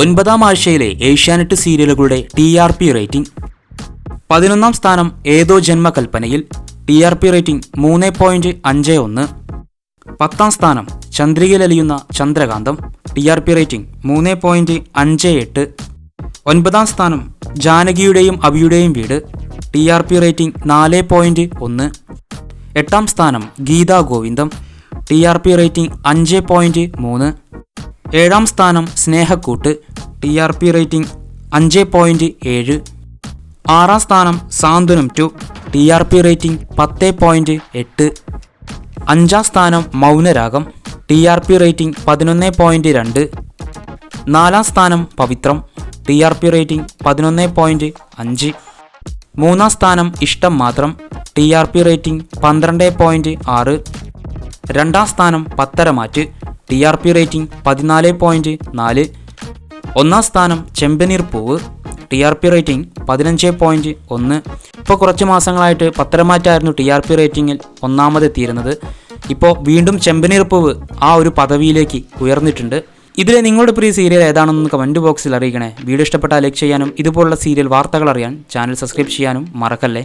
ഒൻപതാം ആഴ്ചയിലെ ഏഷ്യാനെറ്റ് സീരിയലുകളുടെ ടി ആർ പി റേറ്റിംഗ്. പതിനൊന്നാം സ്ഥാനം ഏതോ ജന്മകൽപ്പനയിൽ ടി ആർ പി റേറ്റിംഗ് മൂന്ന് പോയിന്റ് അഞ്ച് ഒന്ന്. പത്താം സ്ഥാനം Chandrikayilaliyunna Chandrakantham T R P rating മൂന്ന് പോയിന്റ് അഞ്ച് എട്ട്. ഒൻപതാം സ്ഥാനം ജാനകിയുടെയും അബിയുടെയും വീട് ടി ആർ പി റേറ്റിംഗ് നാല് പോയിന്റ് ഒന്ന്. എട്ടാം സ്ഥാനം Geetha Govindam T R P rating അഞ്ച് പോയിന്റ് മൂന്ന്. ഏഴാം സ്ഥാനം Snehakkoottu T R P rating അഞ്ച് പോയിന്റ് ഏഴ്. ആറാം സ്ഥാനം Santhwanam two T R P rating പത്ത് പോയിന്റ് എട്ട്. അഞ്ചാം സ്ഥാനം Mounaragam T R P rating പതിനൊന്ന് പോയിന്റ് രണ്ട്. നാലാം സ്ഥാനം Pavithram T R P rating പതിനൊന്ന് പോയിന്റ് അഞ്ച്. മൂന്നാം സ്ഥാനം Ishtam Mathram T R P rating പന്ത്രണ്ട് പോയിന്റ് ആറ്. രണ്ടാം സ്ഥാനം Patharamattu T R P rating പതിനാല് പോയിന്റ് നാല്. ഒന്നാം സ്ഥാനം Chempaneer Poovu T R P rating പതിനഞ്ച് പോയിന്റ് ഒന്ന്. ഇപ്പോൾ കുറച്ച് മാസങ്ങളായിട്ട് പത്തരമാറ്റായിരുന്നു ടി ആർ പി റേറ്റിങ്ങിൽ ഒന്നാമതെത്തിയിരുന്നത് ഇപ്പോൾ വീണ്ടും ചെമ്പനീർ പൂവ് ആ ഒരു പദവിയിലേക്ക് ഉയർന്നിട്ടുണ്ട്. ഇതിലെ നിങ്ങളുടെ പ്രിയ സീരിയൽ ഏതാണെന്ന് കമന്റ് ബോക്സിൽ അറിയിക്കണേ. വീഡിയോ ഇഷ്ടപ്പെട്ടാൽ ലൈക്ക് ചെയ്യാനും ഇതുപോലുള്ള സീരിയൽ വാർത്തകൾ അറിയാൻ ചാനൽ സബ്സ്ക്രൈബ് ചെയ്യാനും മറക്കല്ലേ?